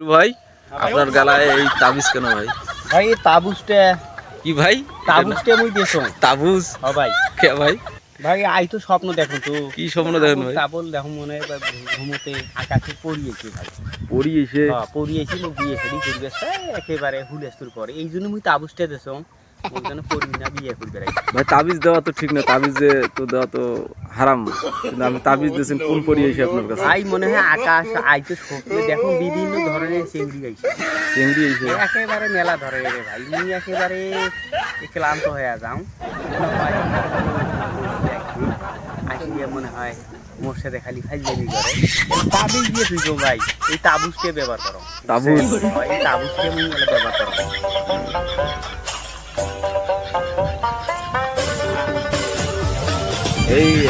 ভাই? আপনার গালায় এই তাবিজ কেন ভাই? ভাই এই তাবুজটা কি ভাই? তাবুজটা মুই দেছো তাবুজ? ভাই। কে ভাই? ভাই আই তো স্বপ্ন দেখো তো। কি স্বপ্ন দেখেন ভাই? তাবল দেখো মনে হয় ঘুমোতে আকাশে পড়িয়েছে ভাই। পড়িয়েছে? হ্যাঁ পড়িয়েছে মুখ শাড়ি করবে একেবারে হুলেস্তুর করে। এই জন্য মুই তাবুজটা দেছো ভাই তাবিজ দেওয়া তো ঠিক না তাবিজ যে তো দেওয়া তো হারাম। কিন্তু আমি তাবিজ দিয়েছেন কোন পড়িয়েছি আপনার কাছে। ভাই মনে হয় আকাশ আই তো স্বপ্নে দেখো বিভিন্ন ধরনের চিংড়ি গাইছে। চিংড়ি এসে একেবারে মেলা ধরে রে ভাই মুই একেবারে ক্লান্ত হয়ে যাও। আসিয়ে মনে হয় মোর সাথে খালি ফাইজলামি করে। তাবিজ দিয়ে তুই ভাই এই তাবুজকে ব্যবহার করো। তাবিজ? এই তাবুজকে ব্যবহার করো। এই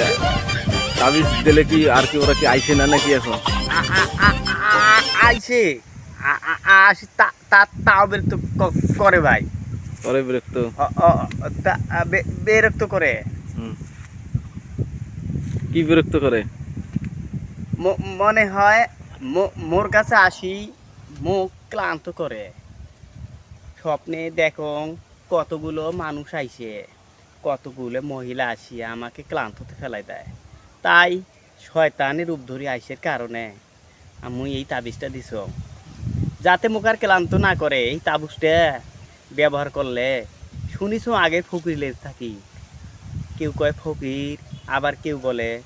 তাবিজ দিলে কি আর কি ওরা কি আইছে না নাকি এখন? আ- আ- আ- আ- আইছে। আ- আ- আসি তা তাও বিরক্ত করে ভাই। পরে বিরক্ত? বিরক্ত করে। কি বিরক্ত করে? মনে হয় মোর কাছে আসি মুখ ক্লান্ত করে। স্বপ্নে দেখো কতগুলো মানুষ আইছে। কতগুলো মহিলা আসিয়া আমাকে ক্লান্ততে ফেলাই দেয়। তাই শয়তানের রূপ ধরি আইসের কারণে। আমি এই তাবিজটা দিছ। যাতে মুখ আর ক্লান্ত না করে, এই তাবিজটা ব্যবহার করলে, শুনিছো, আগে ফকির লেগে থাকি। কেউ কয় ফকির, আবার কেউ বলে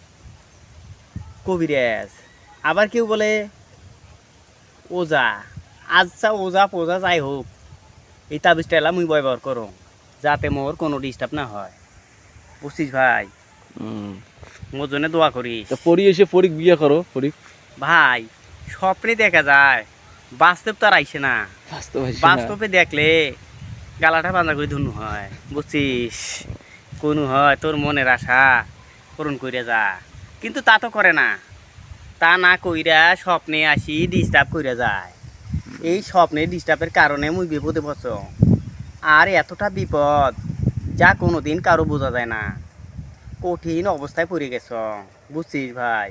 কবিরাজ আবার কেউ বলে ওজা। আচ্ছা ওজা পোজা যাই হোক, এই তাবিজটা এলাম ব্যবহার করো যাতে মোর কোনো ডিস্টার্ব না হয়। বুঝছিস ভাই। মোর জন্য দোয়া করিস। পড়ি এসে পরিক বিয়ে করো পরিক ভাই স্বপ্নে দেখা যায় বাস্তব তো আর আইসে না। না। বাস্তবে দেখলে গালাটা বাঁধা করে ধুনু হয় বুঝছিস? কোনো হয় তোর মনের আশা পূরণ কইরা যা। কিন্তু তা তো করে না। তা না কইরা স্বপ্নে আসি ডিস্টার্ব কইরা যায়। এই স্বপ্নে ডিস্টার্বের কারণে মুই বিপদে পড়ছ। আর এতটা বিপদ, যা কোনোদিন কারও বোঝা যায় না। কঠিন অবস্থায় পড়ে গেছ, বুঝছিস ভাই?